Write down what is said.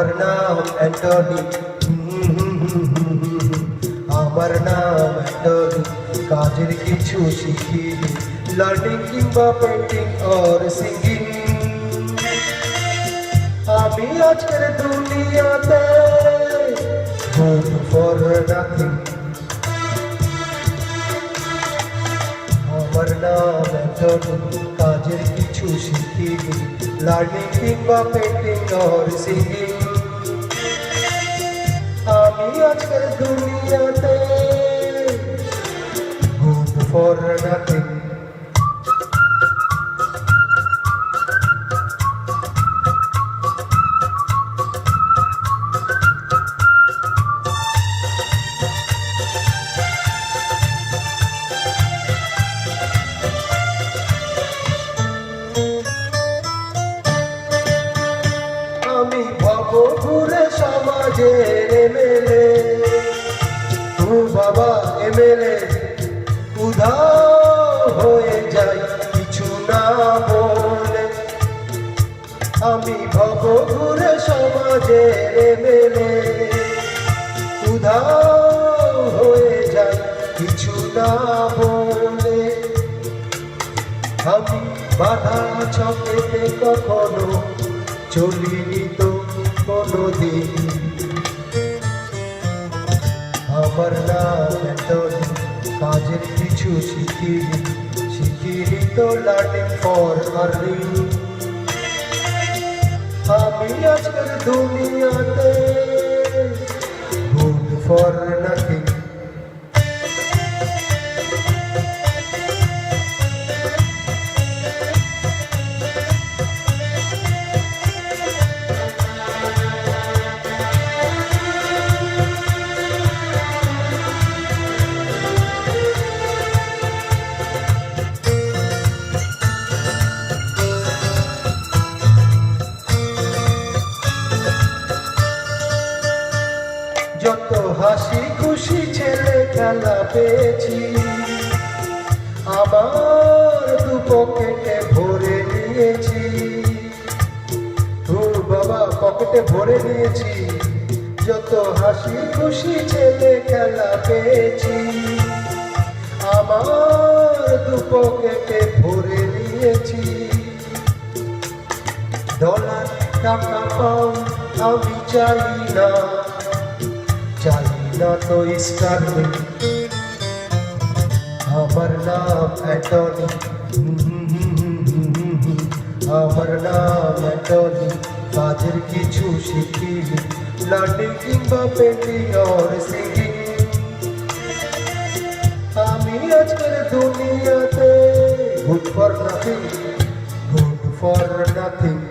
আমার নাম অ্যান্টনি। আমার নাম অ্যান্টনি। কাজের কিছু শিখিনি লার্নিং কিংবা পেন্টিং অর সিঙ্গিং আমি আজকের দুনিয়াতে good for nothing আমার নাম অ্যান্টনি। কাজের কিছু শিখিনি লার্নিং কিংবা পেন্টিং অর সিঙ্গিং আজকের দুনিয়াতে good for nothing আমি ভব ঘুরে সমাজের আমি ভব ঘুরে সমাজের এমএলএ। উধাও হয়ে যাই, কিছু না বলে। আমি বাধা চকেতে কখনো চলিনি তো কোনোদিন। আমার নাম কাজের কিছু শিখিনি। শিখিনি তো লার্নিং ফর আর্নিং আজকের দুনিয়াতে। ফর নাথিং যত হাসি খুশি ছেলে খেলা পেয়েছি আমার দু পকেটে ভরে নিয়েছি। ও বাবা, পকেটে ভরে নিয়েছি। যত হাসি খুশি ছেলে খেলা পেয়েছি আমার দু পকেটে ভরে নিয়েছি। ডলার, টাকা পাও আমি চাই না। না তো স্টার আমার নাম অ্যাটর্নি আমার নাম অ্যাটর্নি কাজের কিছু শিখিনি লাটে কিংবা পেন্টিং আর সিঙ্গিং আমি আজকাল দুনিয়াতে good for nothing good for nothing